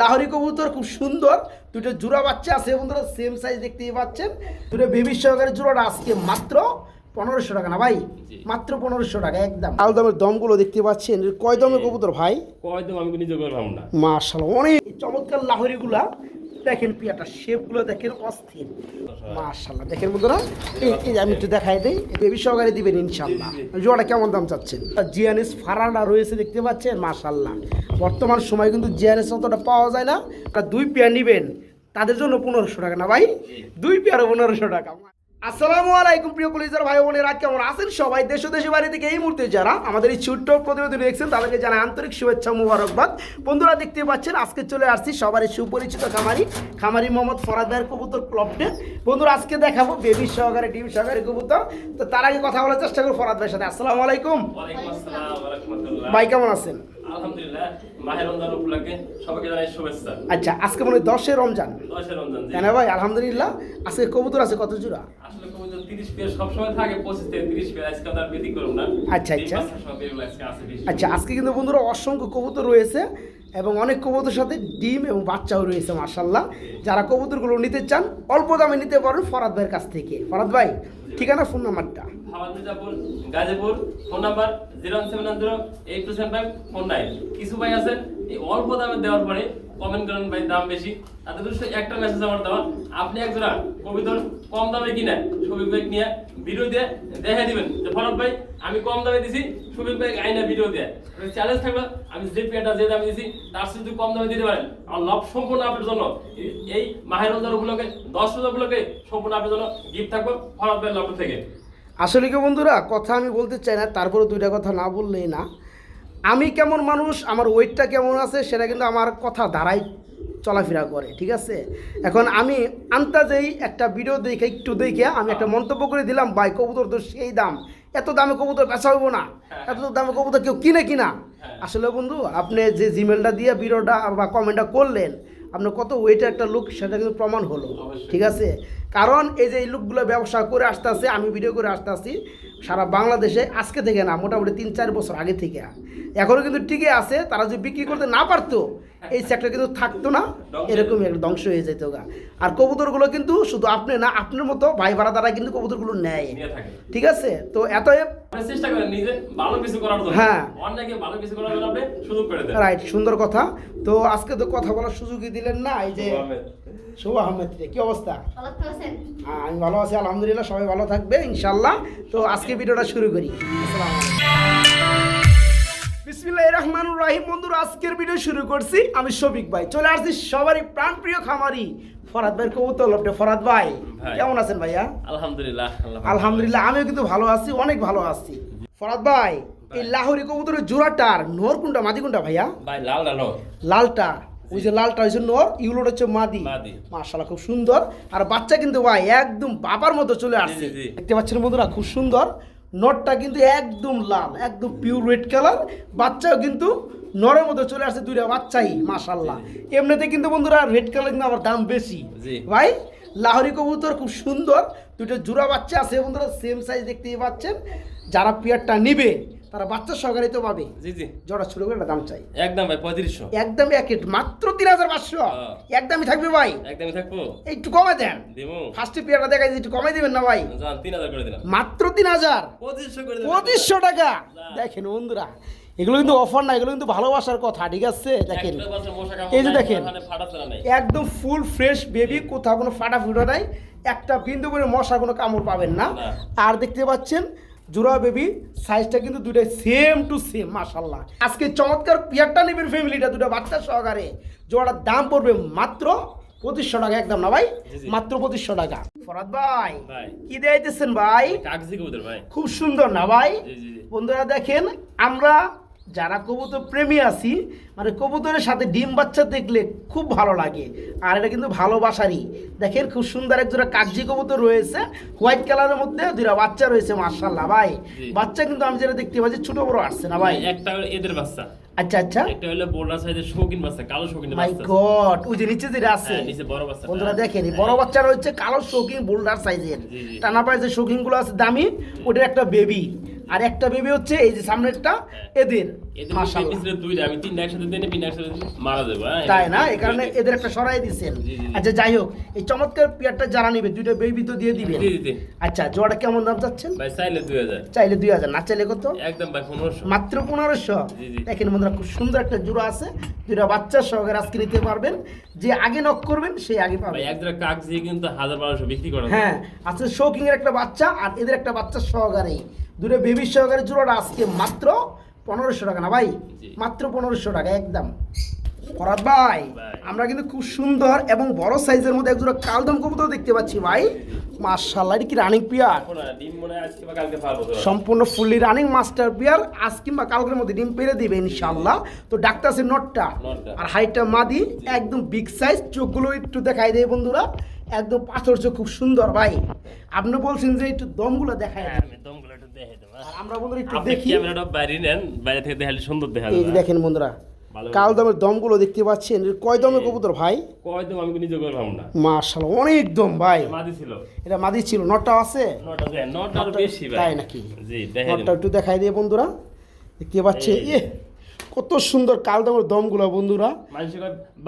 লাহরি কবুতর খুব সুন্দর। দুটো জুড়া বাচ্চা আছে বন্ধুরা সেম সাইজ দেখতেই পাচ্ছেন। দুটো বেবি সহকারে জুড়াটা আজকে মাত্র পনেরোশো টাকা না ভাই? মাত্র পনেরোশো টাকা একদম। আল দামের দমগুলো দেখতে পাচ্ছেন কয় দমের কবুতর ভাই? কয় দম আমি নিজে করলাম না। মার্শাল অনেক চমৎকার লাহরিগুলা দেখেন পিয়াটা শেপগুলো দেখেন অস্থির। মাশাল্লাহ দেখেন বন্ধুরা, এই আমি একটু দেখাই দিই বেবি সহকারে দিবেন ইনশাল্লাহ জোয়াটা কেমন দাম চাচ্ছেন? জিয়ানিস ফারানা রয়েছে, দেখতে পাচ্ছেন? মাশাল্লাহ বর্তমান সময় কিন্তু জিয়ানিস অতটা পাওয়া যায় না। দুই পেয়ার নিবেন, তাদের জন্য পনেরোশো টাকা না ভাই? দুই পেয়ারও পনেরোশো টাকা। আসসালামু আলাইকুম প্রিয় কলিজার ভাই বোনেরা কেমন আছেন সবাই? দেশ ও দেশের বাড়ি থেকে এই মুহূর্তে যারা আমাদের এই ছোট্ট প্রতিবেদন দেখছেন তাদেরকে জানাই আন্তরিক শুভেচ্ছা মুবারকবাদ। বন্ধুরা দেখতে পাচ্ছেন আজকে চলে আসছি সবারই সুপরিচিত খামারি খামারি মোহাম্মদ ফরাদ ভাইয়ের কবুতর ক্লবটে বন্ধুরা আজকে দেখাবো বেবি সহকারে ডিম সহকারে কবুতর। তো তার আগে কথা বলার চেষ্টা করব ফরাদ ভাইয়ের সাথে। আসসালামু আলাইকুম। ভাই কেমন আছেন? আলহামদুলিল্লাহ মাহে রমজান উপলক্ষে সবাইকে জানাই শুভেচ্ছা। আচ্ছা আজকে মনে দশে রমজান। দশে রমজান জি। কেন ভাই? আলহামদুলিল্লাহ আজকে কবুতর আছে কত জোড়া? আসলে কবুতর 30 পেয়ার সবসময় থাকে 25 থেকে 30 পেয়ার আজকে তার বেশি না। আচ্ছা, আচ্ছা। আচ্ছা আজকে কিন্তু বন্ধুরা অসংখ্য কবুতর রয়েছে। এবং অনেক কবুতর সাথে ডিম এবং বাচ্চাও রয়েছে মার্শাল্লাহ যারা কবুতরগুলো নিতে চান, অল্প দামে নিতে পারেন ফরাদ ভাইয়ের কাছ থেকে। ফরাদ ভাই, ঠিকানা, ফোন নাম্বারটা? Gazipur, phone number zero seven road eight two 01790 phone nine. কিছু ভাই আছেন? এই অল্প দামে দেওয়ার পরে কমেন্ট করেন ভাই, দাম বেশি। তাদের দৃষ্টি একটা মেসেজ আমার দেওয়া। আপনি এক জোড়া কবিতর কম দামে কিনে শফিক ভাই নিয়ে ভিডিও দিয়ে দেখে দিবেন। যে ফরত ভাই, আমি কম দামে দিছি শফিক ভাই আইনা ভিডিও দিয়ে। চ্যালেঞ্জ থাকল, আমি যে পেটা যে দামে দিছি, তার সাথে কম দামে দিতে পারেন। আমার লাভ সম্পূর্ণ আপনার জন্য। এই- মাহের রোজার উপলক্ষে, দশ রোজার উপলক্ষে সম্পূর্ণ আপনার জন্য গিফট থাকব ফরত ভাই লাভ থেকে। আসলে কি বন্ধুরা, কথা আমি বলতে চাই না, তারপরে দুইটা কথা না বললেই না। আমি কেমন মানুষ আমার ওয়েটটা কেমন আছে সেটা কিন্তু আমার কথা দ্বারাই চলাফেরা করে ঠিক আছে? এখন আমি আন্তাজেই একটা ভিডিও দেখে একটু দেখে আমি একটা মন্তব্য করে দিলাম ভাই কবুতর তো সেই দাম। এত দামে কবুতর বেচা হইব না। এত দামে কবুতর কেউ কিনে কিনা? আসলে বন্ধু আপনি যে জিমেলটা দিয়ে ভিডিওটা বা কমেন্টটা করলেন আপনার কত ওয়েটের একটা লুক সেটা কিন্তু প্রমাণ হলো ঠিক আছে? কারণ এই যে এই লোকগুলো ব্যবসা করে আসতে আমি ভিডিও করে আসতে সারা বাংলাদেশে আজকে থেকে না, মোটামুটি তিন চার বছর আগে থেকে। এখনও কিন্তু টিকে আছে, তারা যদি বিক্রি করতে না পারতো এই সেক্টর কিন্তু থাকতো না এরকমই একটা ধ্বংস হয়ে যেত গা। আর কবুতরগুলো কিন্তু শুধু আপনি না আপনার মতো ভাই ভাড়া দ্বারা কিন্তু কবুতরগুলো নেয়। ঠিক আছে? তো এত চেষ্টা করেন নিজে ভালো কিছু করার জন্য। হ্যাঁ। অন্যকে ভালো কিছু করার জন্য আপনি সুযোগ করে দেন। রাইট সুন্দর কথা। তো আজকে তো কথা বলার সুযোগই দিলেন না এই যে শুভ আহমেদ। কি অবস্থা? ভালো তো আছেন? হ্যাঁ, আমি ভালো আছি আলহামদুলিল্লাহ সবাই ভালো থাকবে ইনশাল্লাহ তো আজকে ভিডিওটা শুরু করি। বিসমিল্লাহ রহমান রাহিম। বন্ধুরা আজকের ভিডিও শুরু করছি আমি শফিক ভাই। চলে আসছি সবারই প্রাণপ্রিয় খামারি ফরাদ কবুতর লপটে ফরাদ ভাই। কেমন আছেন ভাইয়া? আলহামদুলিল্লাহ আলহামদুলিল্লাহ। আমিও কিন্তু ভালো আছি অনেক ভালো আছি। ফরাদ ভাই এই লাহোরি কবুতরের জোড়াটার নোর কোনটা মাদি কোনটা ভাইয়া? ভাই লাল ডালো লালটা ওই যে লালটা হচ্ছে নোর ইউলোটা হচ্ছে মাদি। মাশাআল্লাহ খুব সুন্দর। আর বাচ্চা কিন্তু ভাই একদম বাবার মতো চলে আসছে। দেখতে পাচ্ছেন বন্ধুরা খুব সুন্দর। নটটা কিন্তু একদম লাল একদম পিওর রেড কালার বাচ্চাও কিন্তু নরের মধ্যে চলে আসছে দুইটা বাচ্চাই মাশাল্লাহ এমনিতে কিন্তু বন্ধুরা রেড কালার কিন্তু আমার দাম বেশি। ভাই লাহরি কবুতর খুব সুন্দর। দুটো জোড়া বাচ্চা আছে বন্ধুরা সেম সাইজ দেখতেই পাচ্ছেন। যারা পিয়ারটা নিবে তারা বাচ্চা সহকারে তো পাবে। জি জি। জোড়া ছোট করে দাম চাই। একদম ভাই পঁয়ত্রিশশো। একদম এক মাত্র তিন হাজার পাঁচশো। একদমই থাকবে ভাই। একদমই থাকব? একটু কমে দেন। ফার্স্টে পেয়ারটা দেখাই একটু কমে দিবেন না ভাই? তিন হাজার করে দিলাম। মাত্র তিন হাজার। পঁচিশশো টাকা। দেখেন বন্ধুরা এগুলো কিন্তু অফার না এগুলো কিন্তু ভালোবাসার কথা ঠিক আছে? দেখেন। মশা এই যে দেখেন। একদম ফুল ফ্রেশ বেবি কোথাও কোনো ফাটা ফুটো নাই। একটা বিন্দু করে মশার কোনো কামড় পাবেন না। আর দেখতে পাচ্ছেন জোড়া বেবি সাইজটা কিন্তু দুইটাই সেম টু সেম মাশাল্লাহ আজকে চমৎকার পিয়ারটা নেবেন ফ্যামিলিটা দুটো বাচ্চা সহকারে। জোড়াটার দাম পড়বে মাত্র পঁচিশশো টাকা একদম না ভাই। মাত্র পঁচিশশো টাকা। ফরাদ ভাই কি দেয়াইতেছেন ভাই। খুব সুন্দর না ভাই? জি জি জি। বন্ধুরা দেখেন আমরা যারা কবুতর প্রেমী আছি মানে কবুতরের সাথে ডিম বাচ্চা দেখলে খুব ভালো লাগে। আর এটা কিন্তু ভালোবাসারই। দেখেন খুব সুন্দর এক জোড়া কাগজি কবুতর রয়েছে হোয়াইট কালারের মধ্যে দুটা বাচ্চা রয়েছে মার্শাল্লাহ ভাই। বাচ্চা কিন্তু আমি যেটা দেখতে পাচ্ছি ছোট বড় আসছে না ভাই? একটা এদের বাচ্চা। আচ্ছা আচ্ছা। একটা হলো বোল্ডার সাইজের শৌখিন বাচ্চা কালো শৌখিন মাই বাচ্চা গড ওই যে নিচে যেটা আছে। হ্যাঁ, নিচে বড় বাচ্চা বন্ধুরা দেখেন এই বড় বাচ্চা রয়েছে কালো শৌখিন বোল্ডার সাইজের। টানা পায়ে যে শৌখিনগুলো আছে দামি ওটার একটা বেবি আর একটা বেবি হচ্ছে এই যে সামনেরটা এদের। এদের মাশাআল্লাহ পিছনে দুইটা আমি তিনটা একসাথে দিনে তিনটা একসাথে দিলে মারা যাবে হ্যাঁ? তাই না? এই কারণে এদের একটা সরাই দিচ্ছেন জি, জি, জি। আচ্ছা যাই হোক এই চমৎকার পেয়ারটা যারা নিবে দুইটা বেবি তো দিয়ে দিবেন। জি, জি, জি। আচ্ছা জোড়াটা কেমন দাম চাচ্ছেন? ভাই চাইলে দুই হাজার। চাইলে দুই হাজার না চাইলে কত? একদম ভাই পনেরোশো। মাত্র পনেরোশো? জি, জি। দেখেন বন্ধুরা খুব সুন্দর একটা জোড়া আছে। দুইটা বাচ্চা সহকারে আজকে নিতে পারবেন। যে আগে নক করবেন সেই আগে পাবেন এক কাক দিয়ে কিন্তু হাজার বারোশো বিক্রি করা হ্যাঁ আজকে শৌকিং এর একটা বাচ্চা আর এদের একটা বাচ্চা সহকারে দুটো বেবি সহকারে জোড়াটা আজকে মাত্র পনেরোশো টাকা না ভাই? মাত্র পনেরোশো টাকা একদম। ফরাদ ভাই। আমরা কিন্তু খুব সুন্দর এবং বড় সাইজের মধ্যে একজোড়া কালদম কবুতর দেখতে পাচ্ছি ভাই। মার্শাল্লাহ কি রানিং পিয়ার সম্পূর্ণ ফুললি রানিং মাস্টার পিয়ার আজ কিংবা কালকের মধ্যে ডিম পেরে দিবে ইনশাল্লাহ তো ডাক্তার আছে নটটা নটটা। আর হাইটটা মাদি একদম বিগ সাইজ চোখগুলো একটু দেখাই দেয় বন্ধুরা। একদম পাথর চোখ খুব সুন্দর ভাই। আপনি বলছেন যে একটু দমগুলো দেখায় হ্যাঁ, দমগুলো একটু দেখে দেবো আর আমরা বন্ধুরা একটু দেখি। ক্যামেরাটা বাইরে নেন বাইরে থেকে দেখালে সুন্দর দেখা এই দেখেন বন্ধুরা কাল দমের দমগুলো দেখতে পাচ্ছেন। কয় দমের কবুতর ভাই? কয় তো আমি নিজে করে পাবো না। মার্শাল অনেক দম ভাই। মাদি ছিল। এটা মাদি ছিল নটটা আছে? নটা বেশি ভাই। তাই নাকি? জি নটটা একটু দেখাই দিয়ে বন্ধুরা দেখতে পাচ্ছে এই। ইয়ে কত সুন্দর কাল দমের দমগুলো বন্ধুরা।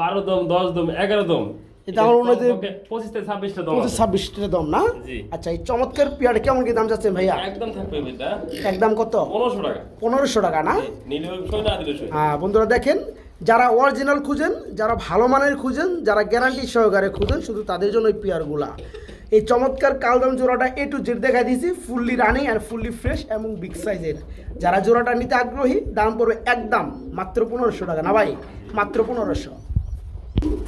বারো দম দশ দম এগারো দম। এটা আমার মনে হয় পঁচিশ থেকে ছাব্বিশটা দম পঁচিশ ছাব্বিশটা দম না? আচ্ছা এই চমৎকার পিয়াটা কেমন কি দাম যাচ্ছেন ভাইয়া? একদম থাকবে একদম কত? পনেরোশো টাকা। পনেরোশো টাকা না? হ্যাঁ বন্ধুরা দেখেন যারা অরিজিনাল খুঁজেন যারা ভালো মানের খুঁজেন যারা গ্যারান্টি সহকারে খুঁজেন শুধু তাদের জন্য এই পেয়ারগুলা। এই চমৎকার কালদম জোড়াটা এ টু জেড দেখা দিয়েছি ফুললি রানিং আর ফুললি ফ্রেশ এবং বিগ সাইজের যারা জোড়াটা নিতে আগ্রহী দাম পড়বে একদম মাত্র পনেরোশো টাকা। না ভাই মাত্র পনেরোশো।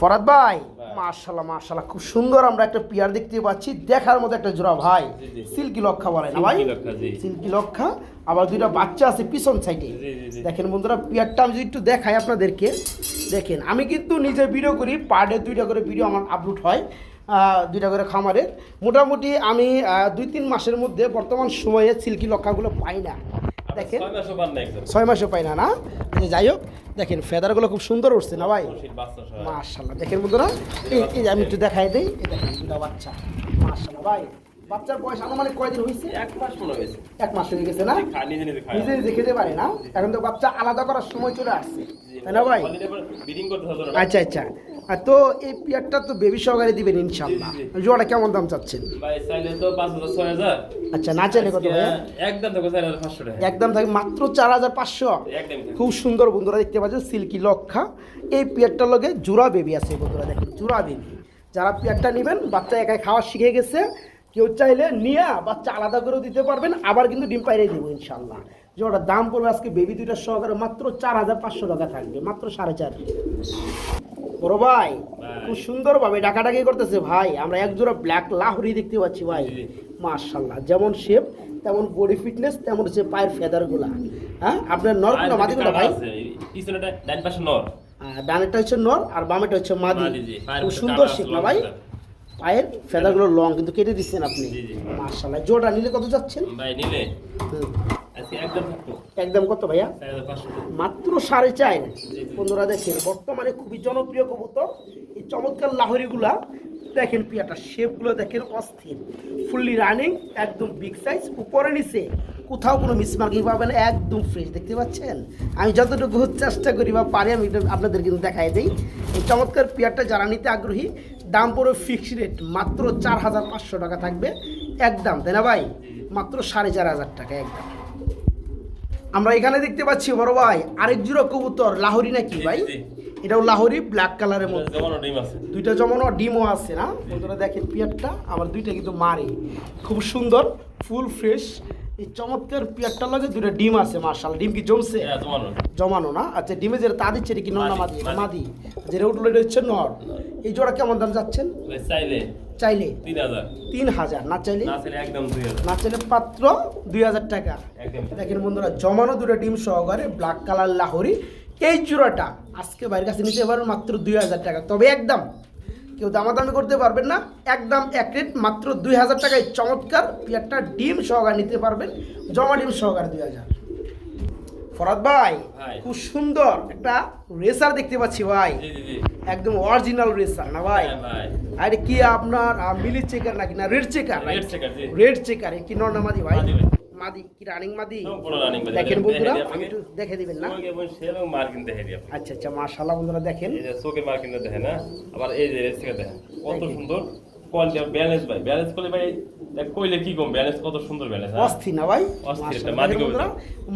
ফরাদ ভাই মার্শাল্লাহ মার্শাল্লাহ খুব সুন্দর আমরা একটা পেয়ার দেখতে পাচ্ছি। দেখার মতো একটা জোড়া ভাই। সিল্কি লক্ষা বলে না ভাই? সিল্কি লক্ষা, আবার দুইটা বাচ্চা আছে পিছন সাইডে। দেখেন বন্ধুরা পিয়ারটা আমি যদি একটু দেখাই আপনাদেরকে। দেখেন আমি কিন্তু নিজে ভিডিও করি পার ডে দুইটা করে ভিডিও আমার আপলোড হয় দুইটা করে খামারের। মোটামুটি আমি দুই তিন মাসের মধ্যে বর্তমান সময়ে সিল্কি লক্ষাগুলো পাই না। দেখেন। ছয় মাসও পাই না না? যে যাই হোক দেখেন ফেদারগুলো খুব সুন্দর উঠছে না ভাই। মাশাল্লাহ দেখেন বন্ধুরা এই আমি একটু দেখাই দিই দেখেন বাচ্চা। মাশাল্লাহ ভাই বাচ্চার বয়স আনুমানিক কয়দিন হয়েছে? এক মাস মনে হয়েছে। এক মাস হয়ে গেছে না? নিজে নিজে খেতে পারে না? এখন তো বাচ্চা আলাদা করার সময় চলে আসছে। তাই না ভাই? আচ্ছা আচ্ছা। তো এই পিয়ারটা তো বেবি সহকারে দিবেন ইনশাল্লাহ জোড়া কেমন দাম চাচ্ছেন? ভাই চাইলে তো আচ্ছা না চাইলে কত ভাইয়া একদম হাজার পাঁচশো টাকা। একদম থাকে মাত্র চার হাজার পাঁচশো। একদম খুব সুন্দর বন্ধুরা দেখতে পাচ্ছেন সিল্কি লক্ষা। এই পিয়ারটার লগে জোড়া বেবি আছে বন্ধুরা দেখেন জোড়া বেবি। যারা পিয়ারটা নেবেন বাচ্চা একাই খাওয়া শিখে গেছে। কেউ চাইলে নিয়ে বাচ্চা আলাদা করেও দিতে পারবেন আবার কিন্তু ডিম পাইরে দেবো ইনশাল্লাহ জোড়াটার দাম পড়বে আজকে বেবি দুইটার সহকারে মাত্র চার হাজার পাঁচশো টাকা থাকবে মাত্র সাড়ে চার। বড় ভাই ভাই। খুব সুন্দর ভাবে ডাকাডাকি করতেছে ভাই। আমরা এক জোড়া ব্ল্যাক লাহরি দেখতে পাচ্ছি ভাই। মার্শাল্লাহ যেমন শেপ তেমন বডি ফিটনেস তেমন হচ্ছে পায়ের ফেদারগুলা হ্যাঁ? আপনার নরগুলা মাদিগুলা ভাই? পিছনেটা ডান পাশে নর। ডানেরটা হচ্ছে নর আর বামেটা হচ্ছে মাদি। মাদি, খুব সুন্দর শেপ না ভাই? পায়ের ফেদারগুলো লং কিন্তু কেটে দিচ্ছেন আপনি। মার্শাল্লাহ জোড়া নিলে কত যাচ্ছেন? ভাই নিলে। আজকে একদম থাকতো একদম কত ভাইয়া। মাত্র সাড়ে চার। বন্ধুরা দেখেন বর্তমানে খুবই জনপ্রিয় কবুতর। এই চমৎকার লাহরিগুলা দেখেন পিয়াটা শেপগুলো দেখেন অস্থির। ফুললি রানিং একদম বিগ সাইজ উপরে নিচে। কোথাও কোনো মিসমার্কিং পাবেন একদম ফ্রেশ দেখতে পাচ্ছেন? আমি যতটুকু চেষ্টা করি বা পারি আমি আপনাদের কিন্তু দেখাই দিই। এই চমৎকার পিয়ারটা যারা নিতে আগ্রহী দাম পড়বে ফিক্সড রেট মাত্র চার হাজার পাঁচশো টাকা থাকবে একদম। তাই না ভাই? মাত্র সাড়ে চার হাজার টাকা একদম। আমরা এখানে দেখতে পাচ্ছি বড় ভাই আরেক জোড়া কবুতর লাহোরি নাকি ভাই? এটাও লাহোরি ব্ল্যাক কালারের মধ্যে। দুইটা জমানো ডিমও আছে না? বন্ধুরা দেখেন পিয়ারটা আমার দুইটা কিন্তু মারে। খুব সুন্দর ফুল ফ্রেশ এই চমৎকার পিয়ারটার লাগে দুইটা ডিম আছে মার্শাল ডিম কি জমছে? হ্যাঁ জমানো। না? আচ্ছা ডিমে যেটা তা দিচ্ছে এটা কি নর না মাদি মাদি, মাদি। যেটা উঠল এটা হচ্ছে নর। এই জোড়া কেমন দাম যাচ্ছেন? চাইলে। চাইলে তিন হাজার। না চাইলে? না চাইলে একদম না চাইলে পাত্র দুই হাজার টাকা। দেখেন বন্ধুরা জমানো দুটো ডিম সহকারে ব্ল্যাক কালার লাহোরি। এই জোড়াটা আজকে বাইরের কাছে নিতে পারবেন মাত্র দুই হাজার টাকা। তবে একদম কেউ দামাদামি করতে পারবেন না। একদম এক রেট মাত্র দুই হাজার টাকায় চমৎকার। পিয়ারটা ডিম সহকারে নিতে পারবেন জমা ডিম সহকারে দুই হাজার। ফরাদ ভাই ভাই। খুব সুন্দর একটা রেসার দেখতে পাচ্ছি ভাই। একদম অরিজিনাল রেসার না ভাই? হ্যাঁ আরে কি আপনার মিলি চেকার নাকি? না রেড চেকার রেড চেকার কি নর্নামাদি ভাই? ভাই। মাদি কি রানিং মাদি? দেখেন বন্ধুরা একটু দেখে দিবেন না? মার্কিন দেখে দিই আচ্ছা আচ্ছা মাশাআল্লাহ বন্ধুরা দেখেন। চোখে মার্কিনটা দেখেন না আবার এই যে রেস থেকে দেখেন কত সুন্দর। কোয়ালিটি ব্যালেন্স ভাই। ব্যালেন্স করলে ভাই কইলে কি কম? ব্যালেন্স কত সুন্দর ব্যালেন্স অস্থির না ভাই? অস্থির একটা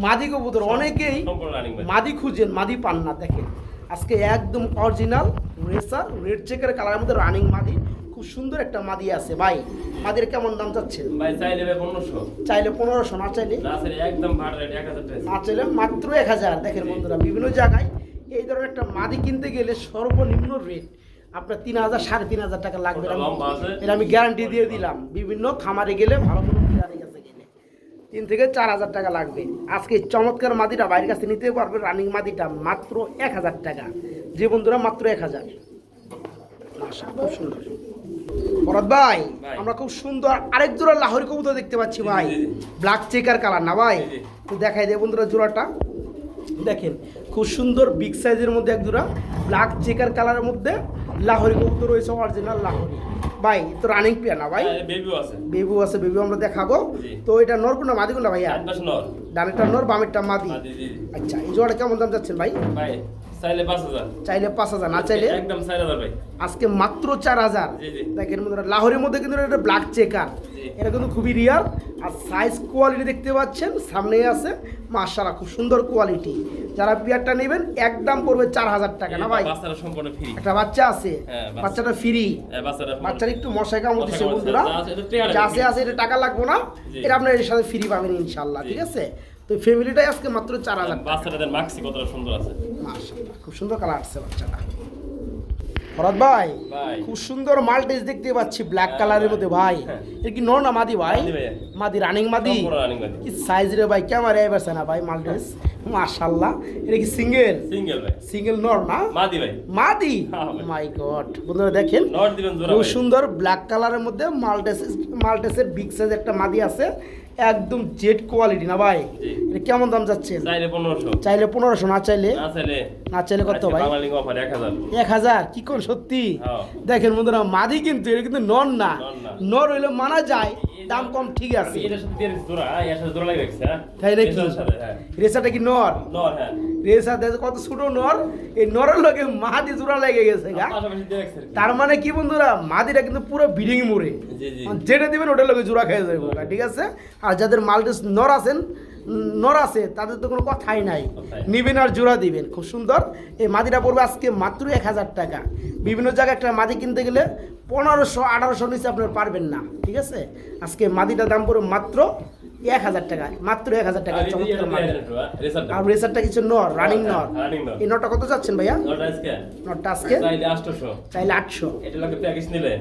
মাদি কবুতর। অনেকেই মাদি খুঁজেন মাদি পান না দেখেন। আজকে একদম অরিজিনাল রেসার রেড চেকের কালারের মধ্যে রানিং মাদি। খুব সুন্দর একটা মাদি আছে ভাই। মাদির কেমন দাম চাচ্ছেন? ভাই চাইলে ভাই পনেরোশো। চাইলে পনেরোশো না চাইলে? না স্যার একদম ভাড়া রেট এক হাজার টাকা না চাইলে মাত্র এক হাজার দেখেন বন্ধুরা বিভিন্ন জায়গায় এই ধরনের একটা মাদি কিনতে গেলে সর্বনিম্ন রেট আপনার তিন হাজার সাড়ে তিন হাজার টাকা লাগবে? এটা আমি গ্যারান্টি দিয়ে দিলাম। বিভিন্ন খামারে গেলে ভালো কোনো কাছে গেলে তিন থেকে চার হাজার টাকা লাগবে। আজকে চমৎকার মাদিটা বাইরের কাছে নিতে পারবে রানিং মাদিটা মাত্র এক হাজার টাকা। যে বন্ধুরা মাত্র এক হাজার। খুব সুন্দর। ভরত ভাই। আমরা খুব সুন্দর আরেক জোড়া লাহোরি কবুতর দেখতে পাচ্ছি ভাই। ব্ল্যাক চেকার কালার না ভাই। তো দেখাই দেয় বন্ধুরা জোড়াটা। দেখেন খুব সুন্দর বিগ সাইজের মধ্যে এক জোড়া। ব্ল্যাক চেকার কালারের মধ্যে লাহোরি কবুতর রয়েছে অরিজিনাল লাহোরি। ভাই তো রানিং প্লেয়ার না ভাই? বেবু আছে। বেবু আছে বেবু আমরা দেখাবো। তো এটা নর কোনটা মাদি কোনটা ভাইয়া? ডানেরটা নর বামেরটা মাদি। আচ্ছা এই জোড়াটা কেমন দাম যাচ্ছেন ভাই? ভাই চাইলে পাঁচ হাজার। চাইলে না চাইলে? একদম চার হাজার ভাই। আজকে মাত্র চার হাজার। জি, জি। দেখেন বন্ধুরা লাহোরের মধ্যে কিন্তু এটা ব্ল্যাক চেকার এটা কিন্তু খুবই রিয়াল আর সাইজ কোয়ালিটি দেখতে পাচ্ছেন সামনেই আছে। মাশাআল্লাহ খুব সুন্দর কোয়ালিটি যারা পিয়ারটা নেবেন একদম পড়বে চার হাজার টাকা না ভাই? বাচ্চারা সম্পূর্ণ ফ্রি একটা বাচ্চা আছে। হ্যাঁ, বাচ্চাটা ফ্রি বাচ্চার একটু মশাই কামড় দিচ্ছে বন্ধুরা দিচ্ছে, যা আছে, এটা টাকা লাগবে। আছে আছে এটা টাকা লাগবে না। এটা আপনার এর সাথে ফ্রি পাবেন ইনশাল্লাহ ঠিক আছে? তো ফ্যামিলিটাই আজকে মাত্র চার হাজার বাচ্চাদের মাক্সি কতটা সুন্দর আছে। মাশাআল্লাহ খুব সুন্দর কালার আসছে বাচ্চাটা। ভরত ভাই খুব সুন্দর মাল্টেজ দেখতে পাচ্ছি ব্ল্যাক হ্যাঁ, কালারের মধ্যে ভাই। হ্যাঁ। এটা কি নর না মাদি ভাই? মাদি রানিং মাদি কি সাইজ রে ভাই ক্যামেরা এবারছে না ভাই মাল্টেজ মাশাআল্লাহ। এটা কি সিঙ্গেল সিঙ্গেল ভাই। সিঙ্গেল নর না? মাদি ভাই। মাদি? হ্যাঁ, মাই গড বন্ধুরা দেখেন নর দিবেন খুব সুন্দর ব্ল্যাক কালারের মধ্যে মাল্টেস মাল্টেসের বিগ সাইজ একটা মাদি আছে। একদম জেড কোয়ালিটি না ভাই? এটা কেমন দাম যাচ্ছে? চাইলে পনেরোশো। চাইলে পনেরোশো না চাইলে? না চাইলে না চাইলে কত ভাই? এক হাজার। কি কোন সত্যি? হ্যাঁ। দেখেন বন্ধুরা মাদি কিন্তু এটা কিন্তু নন না। নর হইলে মানা যায়। দাম কম ঠিক আছে। হ্যাঁ, হ্যাঁ তাই নাকি এটার সাথে, হ্যাঁ। রেসাটা কি নর? হ্যাঁ। রেসা দেখো কত ছোট নর। এই নরের লগে মাদি জোড়া লেগে গেছে গা। তার মানে কি বন্ধুরা মাদিটা কিন্তু পুরো বিডিং মোড়ে। যেটা দিবেন ওটার লগে জোড়া খেয়ে যাবে ঠিক আছে? আর যাদের মাল্টিস নর আছেন নর আছে তাদের তো কোনো কথাই নাই। নিবেন আর জোড়া দিবেন। খুব সুন্দর। এই মাদিটা পড়বে আজকে মাত্র এক হাজার টাকা। বিভিন্ন জায়গায় একটা মাদি কিনতে গেলে পনেরোশো আঠারোশো নিচে আপনার পারবেন না। ঠিক আছে? আজকে মাদিটার দাম পড়বে মাত্র এক হাজার টাকা। মাত্র এক হাজার টাকা। চমৎকার। আর রেসারটা কিছু নর রানিং নর। এই নরটা কত যাচ্ছেন ভাইয়া? নরটা আজকে? চাইলে আটশো। এটা প্যাকেজ নিলে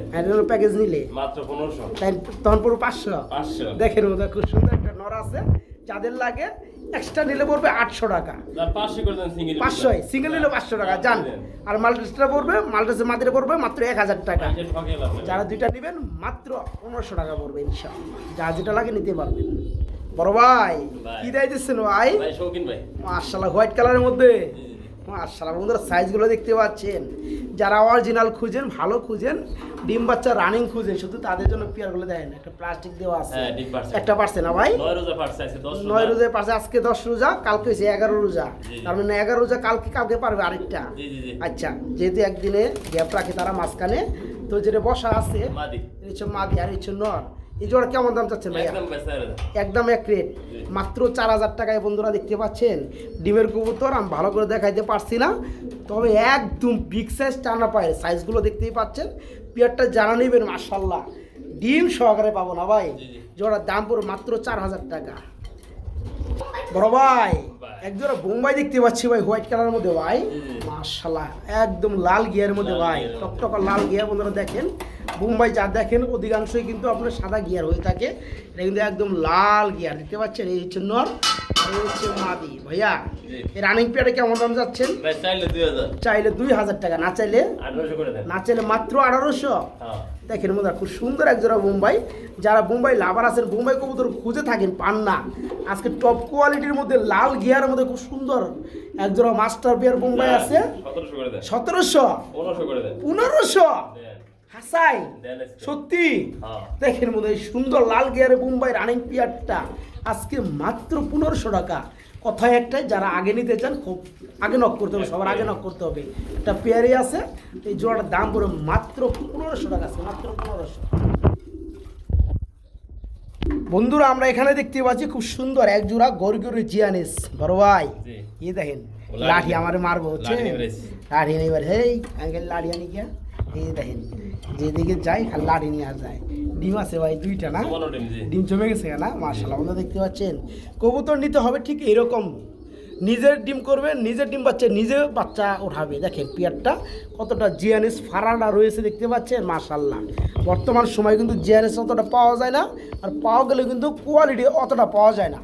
প্যাকেজ নিলে। মাত্র 1500 তাই তখন পুরো পাঁচশো। 500 দেখেন খুব সুন্দর একটা নর আছে। যাদের লাগে এক্সট্রা নিলে পড়বে আটশো টাকা। আর 500 করে দেন সিঙ্গেল পাঁচশো সিঙ্গেল নিলে পাঁচশো টাকা যান আর মাল্টিসটা পড়বে মাল্টিসে মাটিতে পড়বে মাত্র এক হাজার টাকা। যারা দুইটা নেবেন মাত্র পনেরোশো টাকা পড়বে ইনশাআল্লাহ। যা যেটা লাগে নিতে পারবেন। বড় ভাই। কি দেয় দিচ্ছেন ভাই মার্শাল্লাহ হোয়াইট কালারের মধ্যে। জি। বন্ধুরা সাইজগুলো দেখতে পাচ্ছেন। যারা অরিজিনাল খুঁজেন ভালো খুঁজেন ডিম বাচ্চা রানিং খুঁজেন শুধু তাদের জন্য পেয়ারগুলো দেন একটা প্লাস্টিক দেওয়া আছে। হ্যাঁ, পারছে। একটা পারছে না ভাই? নয় রোজা ফাটছে আছে 10 নয় রোজার পাশে আজকে দশ রোজা কালকে হয়েছে এগারো রোজা। তার মানে এগারো রোজা কালকে কালকে পারবে আরেকটা। আচ্ছা যেহেতু একদিনে গ্যাপ রাখে তারা মাঝখানে তো যেটা বসা আছে মাদি। আর হচ্ছে নর। এই জোড়া কেমন দাম চাচ্ছেন ভাইয়া? একদম এক রেট মাত্র চার হাজার টাকায় বন্ধুরা দেখতে পাচ্ছেন ডিমের কবুতর আমি ভালো করে দেখাইতে পারছি না। তবে একদম বিগ সাইজ টানা পায় সাইজগুলো দেখতেই পাচ্ছেন। পিয়ারটা জানা নেবেন মার্শাল্লাহ ডিম সহকারে পাবো না ভাই। জোড়ার দাম পড়ো মাত্র চার হাজার টাকা। বড় ভাই ভাই। এক জোড়া বোম্বাই দেখতে পাচ্ছি ভাই হোয়াইট কালারের মধ্যে ভাই। জি। একদম লাল গিয়ার মধ্যে ভাই। টকটকা লাল গিয়ার বন্ধুরা দেখেন বোম্বাই যা দেখেন অধিকাংশই কিন্তু আপনার সাদা গিয়ার হয়ে থাকে। এটা কিন্তু একদম লাল গিয়ার দেখতে পাচ্ছেন? এই হচ্ছে নর এই হচ্ছে মাদি। ভাইয়া এই রানিং পেয়ারে কেমন দাম যাচ্ছেন? চাইলে দুই হাজার। টাকা না চাইলে? 1800 করে দেন। না চাইলে মাত্র আঠারোশো? হ্যাঁ। দেখেন মোদা খুব সুন্দর এক জোড়া বোম্বাই। যারা বোম্বাই লাভার আছেন বোম্বাই কবুতর খুঁজে থাকেন পান না। আজকে টপ কোয়ালিটির মধ্যে লাল গিয়ারের মধ্যে খুব সুন্দর এক জোড়া মাস্টার বিয়ার বোম্বাই আছে। 1700 করে দেন সতেরোশো? 1500 করে দেন পনেরোশো? হাসাই? সত্যি? হ্যাঁ। দেখেন মধ্যে সুন্দর লাল গিয়ারে বোম্বাই রানিং পিয়ারটা আজকে মাত্র পনেরোশো টাকা। কথায় একটাই যারা আগে নিতে চান খুব আগে নক করতে হবে সবার আগে নক করতে হবে। একটা পেয়ারে আছে এই জোড়াটার দাম পড়বে মাত্র পনেরোশো টাকা আছে মাত্র পনেরোশো। বন্ধুরা আমরা এখানে দেখতে পাচ্ছি খুব সুন্দর এক জোড়া গরু গরু জিয়ানিস। বড় ভাই জি। দেখেন লাঠি। আমার মারবো হচ্ছে? লাঠি এবার হেই আঙ্কেল লাঠি আনি গিয়া এই দেখেন যেদিকে যাই খালি লাঠি নিয়ে আর যায় ডিম আছে ভাই দুইটা না? ডিম। জমে গেছে না? মার্শাল্লাহ বন্ধু দেখতে পাচ্ছেন কবুতর নিতে হবে ঠিক এরকম। নিজের ডিম করবে নিজের ডিম বাচ্চা নিজে বাচ্চা উঠাবে দেখেন পিয়ারটা কতটা জিয়ানিস ফারাডা রয়েছে দেখতে পাচ্ছেন মার্শাল্লাহ বর্তমান সময় কিন্তু জিয়ানিস অতটা পাওয়া যায় না আর পাওয়া গেলে কিন্তু কোয়ালিটি অতটা পাওয়া যায় না।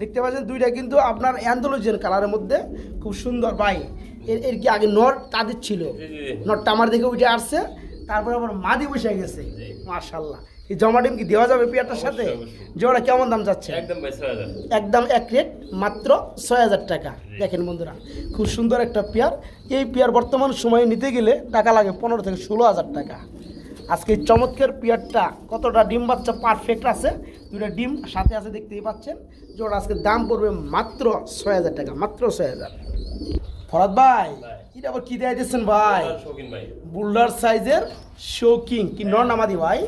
দেখতে পাচ্ছেন দুইটা কিন্তু আপনার অ্যান্ডোলজিয়ান কালারের মধ্যে খুব সুন্দর ভাই। এর এর কি আগে নট তাদের ছিল। নটটা আমার দিকে উঠে আসছে তারপরে আবার মাদি বসে গেছে। মার্শাল্লাহ এই জমা ডিম কি দেওয়া যাবে পিয়ারটার সাথে। জোড়া কেমন দাম যাচ্ছে একদম একদম এক রেট মাত্র ছয় হাজার টাকা। দেখেন বন্ধুরা খুব সুন্দর একটা পেয়ার। এই পেয়ার বর্তমান সময়ে নিতে গেলে টাকা লাগে পনেরো থেকে ষোলো হাজার টাকা। আজকে এই চমৎকার পেয়ারটা কতটা ডিম বাচ্চা পারফেক্ট আছে। দুটা ডিম সাথে আছে দেখতেই পাচ্ছেন। জোড়া আজকে দাম পড়বে মাত্র ছয় হাজার টাকা মাত্র ছয় হাজার। ফরাদ ভাই। এটা আবার কি দেয় দিচ্ছেন ভাই? বুল্ডার সাইজের শৌকিং কি নর নামাদি ভাই?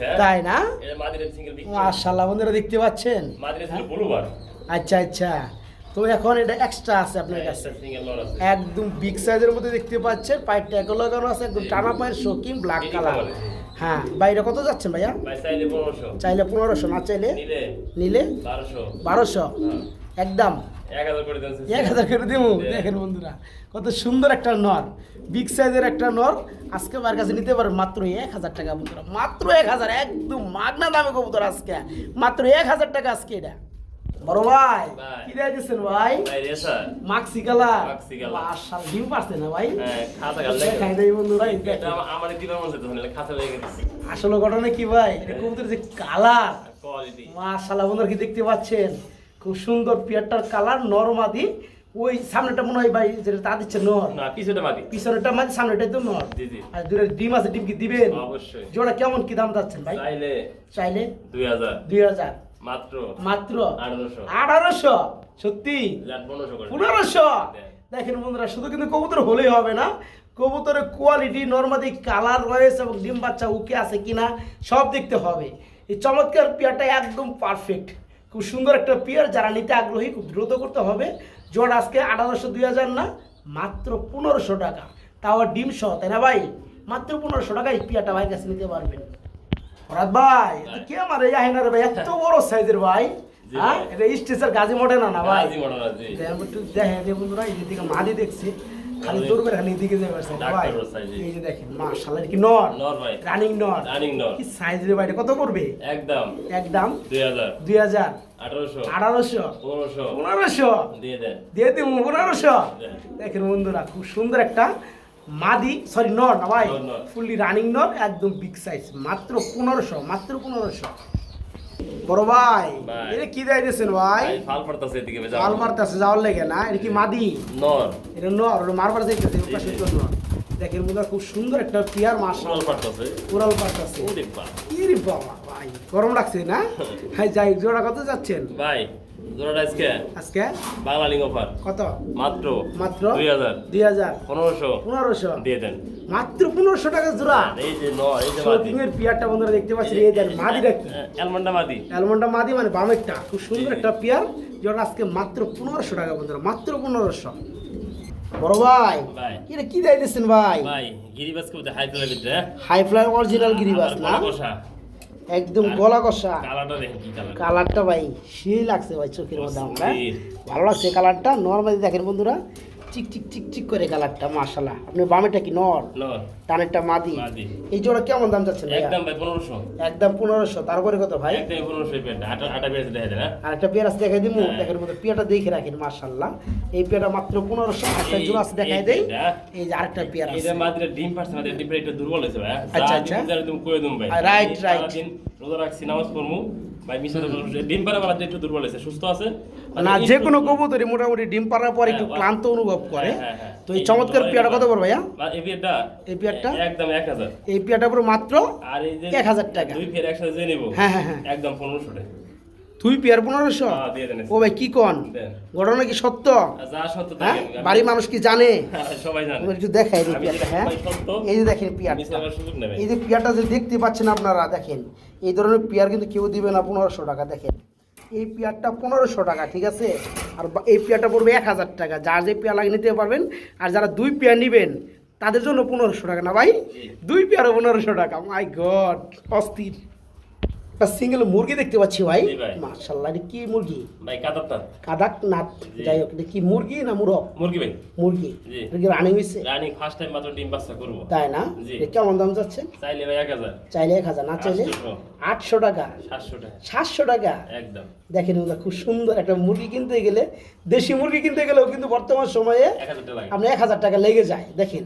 হ্যাঁ? তাই না? মাশাল্লাহ বন্ধুরা দেখতে পাচ্ছেন? আচ্ছা আচ্ছা। তো এখন এটা এক্সট্রা আছে আপনার কাছে। নর আছে। একদম বিগ সাইজের মধ্যে দেখতে পাচ্ছেন পায়ের ট্যাকো লাগানো আছে একদম টানা পায়ের শৌকিং ব্ল্যাক কালার। হ্যাঁ বাইরে কত যাচ্ছেন ভাইয়া? চাইলে পনেরোশো না চাইলে? নিলে। নিলে? বারোশো। বারোশো। হ্যাঁ। একদম। এক হাজার করে দেবো দেখেন বন্ধুরা কত সুন্দর একটা নর। বিগ সাইজের একটা নর। আজকে আমার কাছে নিতে পারেন মাত্র এক হাজার টাকা বন্ধুরা। মাত্র এক হাজার একদম মাগনা দামে কবুতর আজকে। মাত্র এক হাজার টাকা আজকে এটা। বড় ভাই ভাই। কি দিয়ে ভাই? মাক্সি মাশাল ডিম পারছে না ভাই? হ্যাঁ খাতা গাল দেখাই দেই বন্ধুরা এটা আমার- আমার দিবার মনে হচ্ছে তাহলে খাতা লেগে গেছে। আসলে ঘটনা কি ভাই? এটা কবুতরের যে কালার কোয়ালিটি মাশাল্লাহ বন্ধুরা কি দেখতে পাচ্ছেন? খুব সুন্দর পিয়ারটার কালার নরমাদি ওই সামনেটা মনে হয় ভাই যেটা তা দিচ্ছে নর। না কিছুটা মাদি। পিছনেটা মানে সামনেটাই তো নর। জি জি। আর দুটো ডিম আছে ডিম কি দিবেন? অবশ্যই। জোড়া কেমন কি দাম যাচ্ছেন ভাই? চাইলে চাইলে? দুই হাজার। দুই হাজার। মাত্র? মাত্র? আঠারোশো। আঠারোশো? সত্যি? যার পনেরোশো করে। পনেরোশো? দেন। দেখেন বন্ধুরা শুধু কিন্তু কবুতর হলেই হবে না। কবুতরের কোয়ালিটি নর্মাদি কালার রয়েছে এবং ডিম বাচ্চা উকে আছে কিনা সব দেখতে হবে। এই চমৎকার পেয়ারটা একদম পারফেক্ট খুব সুন্দর একটা পেয়ার যারা নিতে আগ্রহী খুব দ্রুত করতে হবে। জোড় আজকে আঠারোশো দুই হাজার না মাত্র পনেরোশো টাকা। তাও ডিম সহ তাই না ভাই? মাত্র পনেরোশো টাকা এই পেয়ারটা ভাই কাছে নিতে পারবেন। ফরাদ ভাই কে আমার এই আহেনার ভাই? এত বড় সাইজের ভাই। হ্যাঁ? ভাই। এটা স্টেশন গাজী মডেল না ভাই? মডেল আছে দেখেন বন্ধুরা এই দিকে মাদি দেখছে। খালি। দৌড় করে খালি এদিকে যাবে ভাই। এই যে দেখেন মাশাআল্লাহ কি নর? নর ভাই। রানিং নর। রানিং নর। কি সাইজ রে ভাই কত পড়বে? একদম। একদম? দুই হাজার। দুই হাজার। আঠারোশো। আঠারোশো। পনেরোশো। পনেরোশো? দিয়ে দেন। দিয়ে দিব পনেরোশো? দেন। দেখেন বন্ধুরা খুব সুন্দর একটা মাদি সরি নর না ভাই। ফুললি রানিং নর একদম বিগ সাইজ মাত্র পনেরোশো মাত্র পনেরোশো। বড় ভাই ভাই। এটা কি দেয় দিয়েছেন ভাই? ভাই ফাল পড়তাছে এদিকে বেজা ফাল মারতেছে যাওয়ার লেগে না? এটা কি মাদি? নর। এটা নর ওটা মারবার দেখতেছে ওটা। সুন্দর নর। দেখেন বন্ধুরা খুব সুন্দর একটা পিয়ার মার্শাল ফাল পড়তাছে। উড়াল পাঠাচ্ছে ওরে বাবা ভাই গরম লাগছে না? হ্যাঁ যাই জোড়া কত যাচ্ছেন? ভাই জোড়াটা আজকে আজকে? বাংলা লিঙ্গ অফার কত? মাত্র মাত্র দুই হাজার। দুই হাজার। পনেরোশো। পনেরোশো। দিয়ে দেন। মাত্র পনেরোশো টাকা জোড়া। এই যে নর এই যে মাদি। এর পিয়ারটা বন্ধুরা দেখতে পাচ্ছেন এই দেন মাদিটা কি? অ্যালমন্ডা মাদি। অ্যালমন্ডা মাদি মানে বামেরটা খুব সুন্দর। একটা পিয়ার যেটা আজকে মাত্র পনেরোশো টাকা বন্ধুরা মাত্র পনেরোশো। বড় ভাই। এটা কি দেয় দিচ্ছেন ভাই? ভাই গিরিবাসকে বলতে high fly high fly original গিরিবাস না? একদম গলা কষা কালারটা ভাই সেই লাগছে ভাই চোখের মধ্যে আমরা ভালো লাগছে কালারটা নর্মালি দেখেন বন্ধুরা। চিক চিক চিক চিক করে কালারটা মাশাল্লাহ আপনি বামেটা কি নর? মাদি। এই জোড়া কেমন দাম যাচ্ছে একদম ভাই পনেরোশো। একদম পনেরোশো। তারপরে কত ভাই? একদম পনেরোশো পেয়ারটা আটা আটা পেয়ার দেখা যায় না আর একটা পেয়ার আছে দেখাই দিবো হ্যাঁ। মধ্যে পেয়ারটা দেখে রাখেন মাশাল্লাহ এই পেয়ারটা মাত্র পনেরোশো। একটা জোড়া আছে দেখাই দেই। এই যে আরেকটা পেয়ার আছে। এটা মাত্র ডিম পারছে একটু দুর্বল হয়েছে ভাই। আচ্ছা, আচ্ছা। দিন তুমি করে দিম ভাই। right. সারাদিন রোজা রাখছি নামাজ পড়মু। ভাই ডিম পারা একটু দুর্বল হয়েছে সুস্থ আছে? না মানে যে কোনো কবুতরই মোটামুটি ডিম পাড়ার পর একটু হ্যাঁ, ক্লান্ত অনুভব করে। হ্যাঁ, হ্যাঁ, হ্যাঁ। তো এই চমৎকার এই পেয়ারটা কত পড়বে ভাইয়া? এই পেয়ারটা এই পেয়ারটা? একদম এক হাজার। এই পেয়ারটা পুরো মাত্র আর এই যে 1000 টাকা। দুই পেয়ার একসাথে নেব? হ্যাঁ, হ্যাঁ, হ্যাঁ। একদম পনেরোশো টাকা। দুই পেয়ার পনেরোশো? ও ভাই কি কন? ঘটনা কি সত্য? হ্যাঁ? বাড়ির মানুষ কি জানে? একটু দেখাই আমি পেয়ারটা হ্যাঁ? এই যে দেখেন পেয়ারটা। এই যে পেয়ারটা যে দেখতে পাচ্ছেন আপনারা দেখেন। এই ধরনের পেয়ার কিন্তু কেউ দিবে না পনেরোশো টাকা দেখেন। এই পেয়ারটা পনেরোশো টাকা ঠিক আছে? আর এই পেয়ারটা পড়বে এক হাজার টাকা। যার যে পেয়ার লাগিয়ে নিতে পারবেন আর যারা দুই পেয়ার নেবেন তাদের জন্য পনেরোশো টাকা। না ভাই? দুই পেয়ারও পনেরোশো টাকা। মাই গড অস্থির। একটা সিঙ্গেল মুরগি দেখতে পাচ্ছি ভাই। এটা কি মুরগি? ভাই কাতারটা কাদাক নাথ জি। যাই হোক এটা কি মুরগি না মুরগ? মুরগি ভাই। মুরগি। জি। এটা কি রানিং হয়েছে রানিং ফার্স্ট টাইম মাত্র ডিম বাচ্চা করব। তাই না। এটা কেমন দাম যাচ্ছে? চাইলে ভাই এক হাজার। চাইলে এক হাজার না চাইলে আটশো। আটশো টাকা। সাতশো টাকা। সাতশো টাকা? একদম। দেখেন ওটা খুব সুন্দর একটা মুরগি কিনতে গেলে দেশি মুরগি কিনতে গেলেও কিন্তু বর্তমান সময়ে এক হাজার টাকা লাগে। আপনার এক হাজার টাকা লেগে যায়। দেখেন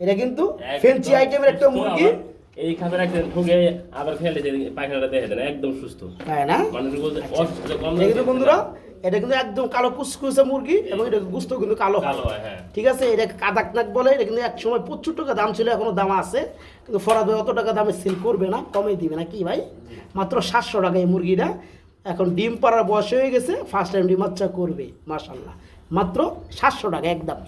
এটা কিন্তু ফেন্সি আইটেমের একটা মুরগি। এই ঠুকে আবার ফেলে যে পায়খানাটা দেখে দেন একদম সুস্থ। তাই না? মানুষ বলতে এটা বন্ধুরা এটা কিন্তু একদম কালো কুচকুচে মুরগি এবং এটা গুস্ত কিন্তু কালো। হয় কালো হয় ঠিক আছে? এটা কাদাকনাক বলে এটা কিন্তু এক সময় প্রচুর টাকা দাম ছিল এখনও দাম আছে। কিন্তু ফরাদ অত টাকা দামে সেল করবে না কমে দিবে না কি ভাই? মাত্র সাতশো টাকা এই মুরগিটা। এখন ডিম পাড়ার বয়স হয়ে গেছে ফার্স্ট টাইম ডিম বাচ্চা করবে মাশাল্লাহ মাত্র সাতশো টাকা একদম।